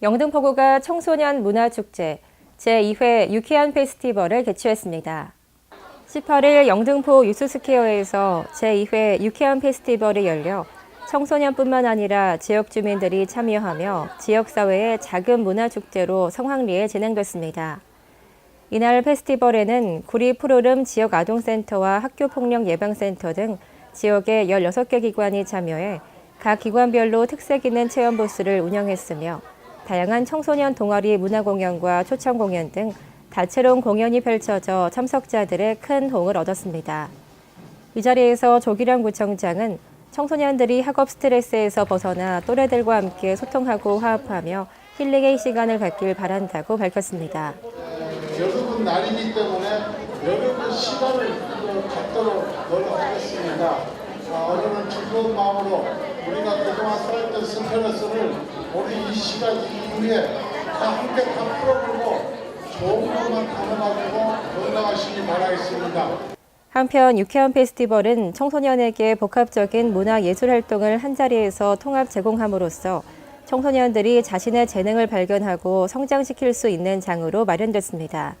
영등포구가 청소년 문화축제 제2회 유쾌한 페스티벌을 개최했습니다. 18일 영등포 유스스퀘어에서 제2회 유쾌한 페스티벌이 열려 청소년뿐만 아니라 지역 주민들이 참여하며 지역사회의 작은 문화축제로 성황리에 진행됐습니다. 이날 페스티벌에는 구리 푸르름 지역 아동센터와 학교폭력 예방센터 등 지역의 16개 기관이 참여해 각 기관별로 특색 있는 체험 부스를 운영했으며 다양한 청소년 동아리 문화 공연과 초청 공연 등 다채로운 공연이 펼쳐져 참석자들의 큰 호응을 얻었습니다. 이 자리에서 조기령 구청장은 청소년들이 학업 스트레스에서 벗어나 또래들과 함께 소통하고 화합하며 힐링의 시간을 갖길 바란다고 밝혔습니다. 여러분 날이기 때문에 여러분 시간을 또 갖도록 노력하겠습니다. 아, 오늘은 즐거운 마음으로 우리가 그동안 쌓였던 스트레스를 시간 이후에 다 함께 다 풀어보고 좋은 것만 담아가지고 건강하시기 바라겠습니다. 한편 유쾌한 페스티벌은 청소년에게 복합적인 문화 예술 활동을 한자리에서 통합 제공함으로써 청소년들이 자신의 재능을 발견하고 성장시킬 수 있는 장으로 마련됐습니다.